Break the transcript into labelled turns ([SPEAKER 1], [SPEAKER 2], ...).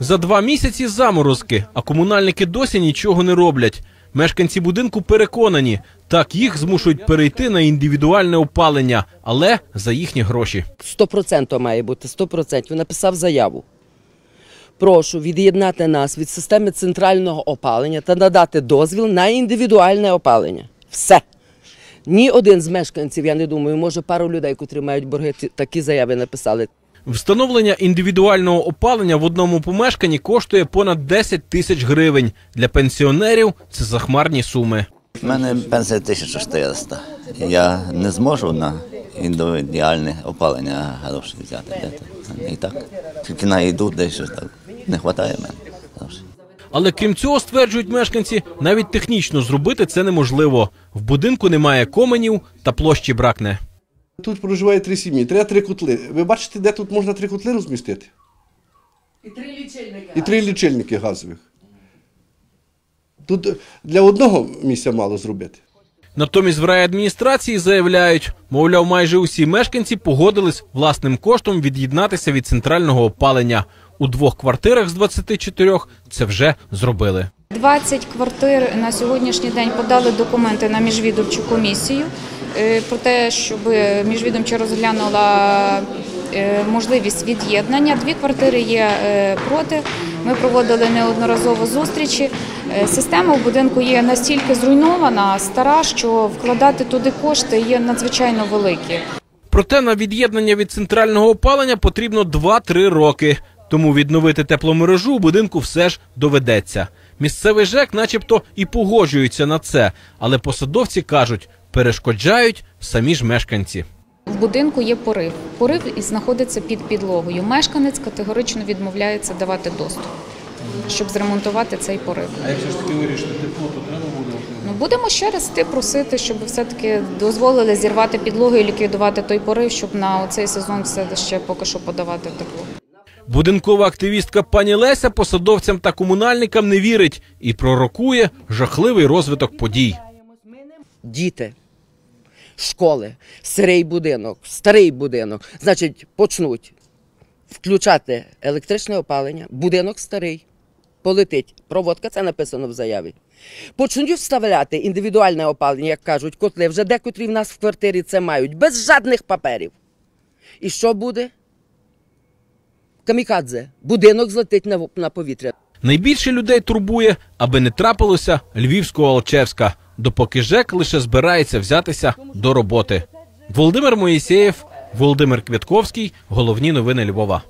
[SPEAKER 1] За два місяці заморозки, а комунальники досі нічого не роблять. Мешканці будинку переконані, так їх змушують перейти на індивідуальне опалення, але за їхні гроші.
[SPEAKER 2] 100% має бути 100%. Написав заяву. Прошу від'єднати нас від системи центрального опалення та надати дозвіл на індивідуальне опалення. Все. Ні один з мешканців, я не думаю, може пару людей, котрі мають борги, такі заяви написали.
[SPEAKER 1] Встановлення індивідуального опалення в одному помешканні коштує понад 10 тисяч гривень. Для пенсіонерів це захмарні суми.
[SPEAKER 3] У мене пенсія 1400. Я не зможу на індивідуальне опалення гроші взяти. І так. Тільки на їду дещо так. Не вистачає мене.
[SPEAKER 1] Але крім цього, стверджують мешканці, навіть технічно зробити це неможливо. В будинку немає коменів та площі бракне.
[SPEAKER 4] Тут проживає три сім'ї, треба три котли. Ви бачите, де тут можна три котли розмістити? І три лічильники. І три лічильники газових. Тут для одного місця мало зробити.
[SPEAKER 1] Натомість в райадміністрації заявляють, мовляв, майже усі мешканці погодились власним коштом від'єднатися від центрального опалення. У двох квартирах з 24 це вже зробили.
[SPEAKER 5] 20 квартир на сьогоднішній день подали документи на міжвідомчу комісію про те, щоб міжвідомча розглянула е, можливість від'єднання. Дві квартири є е, проти. Ми проводили неодноразово зустрічі. Е, Система в будинку є настільки зруйнована, стара, що вкладати туди кошти є надзвичайно великі.
[SPEAKER 1] Проте на від'єднання від центрального опалення потрібно 2-3 роки. Тому відновити тепломережу у будинку все ж доведеться. Місцевий ЖЕК, начебто, і погоджується на це, але посадовці кажуть, перешкоджають самі ж мешканці.
[SPEAKER 5] В будинку є порив. Порив і знаходиться під підлогою. Мешканець категорично відмовляється давати доступ, щоб зремонтувати цей порив. А якщо ж таки вирішити тепло, то треба буде? Ну будемо ще раз йти просити, щоб все-таки дозволили зірвати підлогу і ліквідувати той порив, щоб на цей сезон все ще поки що подавати тепло.
[SPEAKER 1] Будинкова активістка пані Леся посадовцям та комунальникам не вірить і пророкує жахливий розвиток подій.
[SPEAKER 2] Діти, школи, старий будинок, старий будинок. Значить, почнуть включати електричне опалення, будинок старий, полетить. Проводка, це написано в заяві. Почнуть вставляти індивідуальне опалення, як кажуть, котли. Вже декотрі в нас в квартирі це мають, без жадних паперів. І що буде? Камікадзе. Будинок злетить на, на повітря.
[SPEAKER 1] Найбільше людей турбує, аби не трапилося Львівського Алчевська, допоки ЖЕК лише збирається взятися до роботи. Володимир Моїсеєв, Володимир Квітковський, Головні новини Львова.